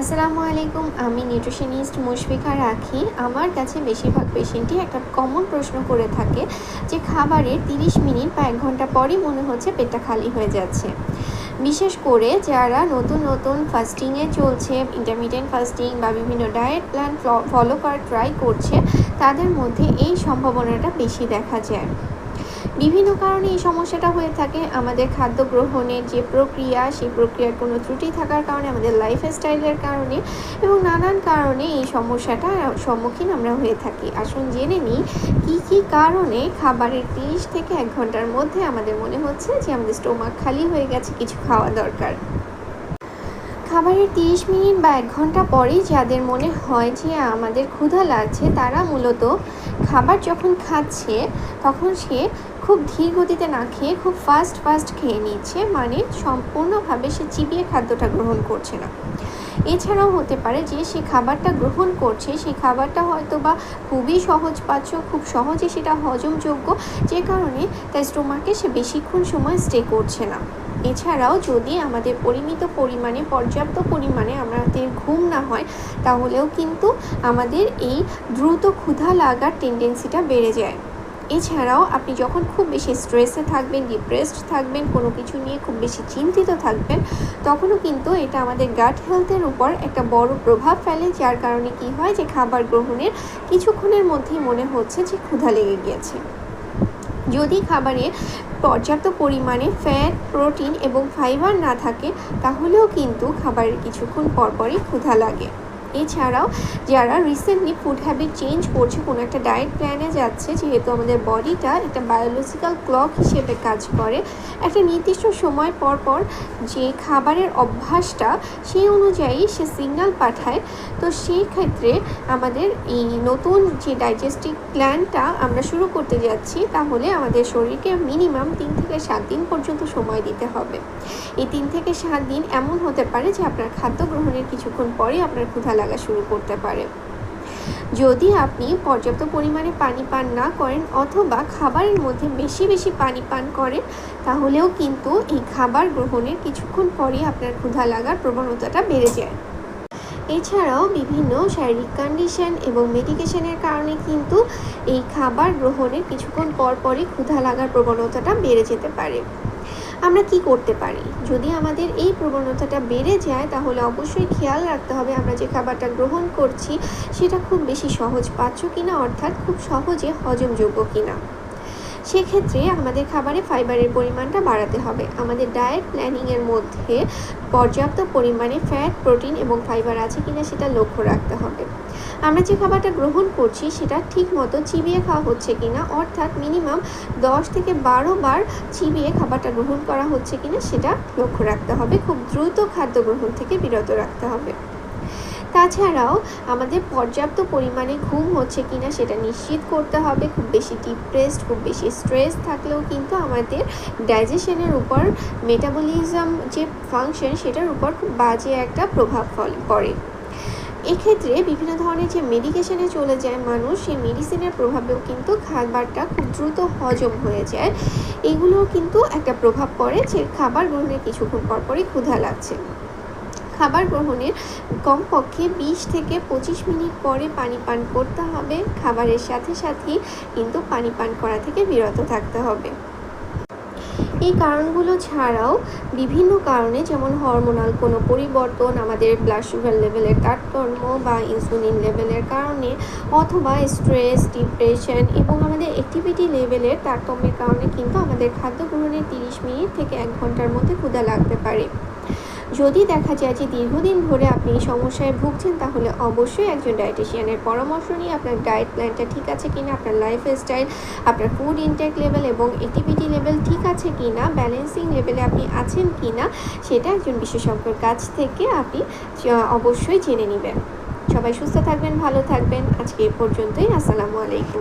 আসসালামু আলাইকুম, আমি নিউট্রিশনিস্ট মুশফিকা রাখি। আমার কাছে বেশিরভাগ পেশেন্টই একটা কমন প্রশ্ন করে থাকে যে খাবারের 30 মিনিট বা এক ঘণ্টা পরই মনে হচ্ছে পেটটা খালি হয়ে যাচ্ছে। বিশেষ করে যারা নতুন নতুন ফাস্টিংয়ে চলছে ইন্টারমিডিয়েন্ট ফাস্টিং বা বিভিন্ন ডায়েট প্ল্যান ফলো করার ট্রাই করছে, তাদের মধ্যে এই সম্ভাবনাটা বেশি দেখা যায়। বিভিন্ন কারণে এই সমস্যাটা হয়ে থাকে। আমাদের খাদ্য গ্রহণের যে প্রক্রিয়া, সেই প্রক্রিয়ার কোনো ত্রুটি থাকার কারণে, আমাদের লাইফ স্টাইলের কারণে এবং নানান কারণে এই সমস্যাটা সম্মুখীন আমরা হয়ে থাকি। আসুন জেনে নিই, কী কী কারণে খাবারের তিরিশ থেকে এক ঘণ্টার মধ্যে আমাদের মনে হচ্ছে যে আমাদের স্টোমাক খালি হয়ে গেছে, কিছু খাওয়া দরকার? খাবারের তিরিশ মিনিট বা এক ঘণ্টা পরেই যাদের মনে হয় যে আমাদের ক্ষুধা লাগছে, তারা মূলত খাবার যখন খাচ্ছে, তখন সে খুব ধীর গতিতে না খেয়ে, খুব ফাস্ট ফাস্ট খেয়ে নিচ্ছে। মানে সম্পূর্ণভাবে সে চিবিয়ে খাদ্যটা গ্রহণ করছে না। এছাড়াও হতে পারে যে সে খাবারটা গ্রহণ করছে সেই খাবারটা হয়তো বা খুবই সহজ পাচ্ছ খুব সহজে সেটা হজমযোগ্য। যে কারণে তার স্টোমাকে সে বেশিক্ষণ সময় স্টে করছে না। এছাড়াও যদি আমাদের পরিমিত পরিমাণে, পর্যাপ্ত পরিমাণে আমাদের ঘুম না হয়, তাহলেও কিন্তু আমাদের এই দ্রুত ক্ষুধা লাগার টেন্ডেন্সিটা বেড়ে যায়। এছাড়াও আপনি যখন খুব বেশি স্ট্রেসে থাকবেন ডিপ্রেসড থাকবেন, কোনো কিছু নিয়ে খুব বেশি চিন্তিত থাকবেন, তখনও কিন্তু এটা আমাদের গাট হেলথের উপর একটা বড় প্রভাব ফেলে, যার কারণে কি হয় যে খাবার গ্রহণের কিছুক্ষণের মধ্যেই মনে হচ্ছে যে ক্ষুধা লেগে গিয়েছে। যদি খাবারে পর্যাপ্ত পরিমাণে ফ্যাট প্রোটিন এবং ফাইবার না থাকে, তাহলেও কিন্তু খাবারের কিছুক্ষণ পরপরই ক্ষুধা লাগে। এছাড়াও যারা রিসেন্টলি ফুড হ্যাবিট চেঞ্জ করছে, কোনো একটা ডায়েট প্ল্যানে যাচ্ছে, যেহেতু আমাদের বডিটা একটা বায়োলজিক্যাল ক্লক হিসেবে কাজ করে, একটা নির্দিষ্ট সময় পর পর যে খাবারের অভ্যাসটা সেই অনুযায়ী সে সিগনাল পাঠায়। তো সেই ক্ষেত্রে আমাদের এই নতুন যে ডাইজেস্টিভ প্ল্যানটা আমরা শুরু করতে যাচ্ছি, তাহলে আমাদের শরীরকে মিনিমাম তিন থেকে সাত দিন পর্যন্ত সময় দিতে হবে। এই তিন থেকে সাত দিন এমন হতে পারে যে আপনার খাদ্য গ্রহণের কিছুক্ষণ পরে আপনার ক্ষুধা লাগা শুরু করতে পারে। যদি আপনি পর্যাপ্ত পরিমাণে পানি পান না করেন অথবা খাবারের মধ্যে বেশি বেশি পানি পান করেন, তাহলেও কিন্তু এই খাবার গ্রহণের কিছুক্ষণ পরে আপনার ক্ষুধা লাগার প্রবণতাটা বেড়ে যায়। এছাড়াও বিভিন্ন শারীরিক কন্ডিশন এবং মেডিকেশনের কারণে কিন্তু এই খাবার গ্রহণের কিছুক্ষণ পর পরই ক্ষুধা লাগার প্রবণতাটা বেড়ে যেতে পারে। আমরা কি করতে পারি? যদি আমাদের এই প্রবণতাটা বেড়ে যায়, তাহলে অবশ্যই খেয়াল রাখতে হবে আমরা যে খাবারটা গ্রহণ করছি, সেটা খুব বেশি সহজ পাচ্ছ কিনা, অর্থাৎ খুব সহজে হজমযোগ্য কিনা। সেক্ষেত্রে আমাদের খাবারে ফাইবারের পরিমাণটা বাড়াতে হবে। আমাদের ডায়েট প্ল্যানিংয়ের মধ্যে পর্যাপ্ত পরিমাণে ফ্যাট প্রোটিন এবং ফাইবার আছে কিনা সেটা লক্ষ্য রাখতে হবে। আমরা যে খাবারটা গ্রহণ করছি সেটা ঠিক মতো চিবিয়ে খাওয়া হচ্ছে কিনা, অর্থাৎ মিনিমাম দশ থেকে বারো বার চিবিয়ে খাবারটা গ্রহণ করা হচ্ছে কিনা সেটা লক্ষ্য রাখতে হবে। খুব দ্রুত খাদ্য গ্রহণ থেকে বিরত রাখতে হবে। তাছাড়াও আমাদের পর্যাপ্ত পরিমাণে ঘুম হচ্ছে কিনা সেটা নিশ্চিত করতে হবে। খুব বেশি ডিপ্রেসড খুব বেশি স্ট্রেস থাকলেও কিন্তু আমাদের ডাইজেশনের উপর মেটাবলিজম যে ফাংশন সেটার উপর খুব বাজে একটা প্রভাব ফল পড়ে। এক্ষেত্রে বিভিন্ন ধরনের যে মেডিকেশনে চলে যায় মানুষ, সেই মেডিসিনের প্রভাবেও কিন্তু খাবারটা খুব দ্রুত হজম হয়ে যায়। এগুলোও কিন্তু একটা প্রভাব পড়ে যে খাবার গ্রহণের কিছুক্ষণ পরপরই ক্ষুধা লাগছে। খাবার গ্রহণের কমপক্ষে বিশ থেকে পঁচিশ মিনিট পরে পানি পান করতে হবে। খাবারের সাথে সাথেই কিন্তু পানি পান করা থেকে বিরত থাকতে হবে। এই কারণগুলো ছাড়াও বিভিন্ন কারণে যেমন হরমোনাল কোনো পরিবর্তন, আমাদের ব্লাড সুগার লেভেলের তারতম্য বা ইনসুলিন লেভেলের কারণে, অথবা স্ট্রেস ডিপ্রেশন এবং আমাদের অ্যাক্টিভিটি লেভেলের তারতম্যের কারণে কিন্তু আমাদের খাদ্য গ্রহণের তিরিশ মিনিট থেকে এক ঘণ্টার মধ্যে ক্ষুধা লাগতে পারে। যদি দেখা যায় যে দীর্ঘদিন ধরে আপনি এই সমস্যায় ভুগছেন, তাহলে অবশ্যই একজন ডায়েটিশিয়ানের পরামর্শ নিয়ে আপনার ডায়েট প্ল্যানটা ঠিক আছে কিনা, আপনার লাইফ স্টাইল আপনার ফুড ইনটেক লেভেল এবং অ্যাক্টিভিটি লেভেল ঠিক আছে কি না ব্যালেন্সিং লেভেলে আপনি আছেন কি না সেটা একজন বিশেষজ্ঞের কাছ থেকে আপনি অবশ্যই জেনে নেবেন। সবাই সুস্থ থাকবেন, ভালো থাকবেন। আজকে এ পর্যন্তই। আসসালামু আলাইকুম।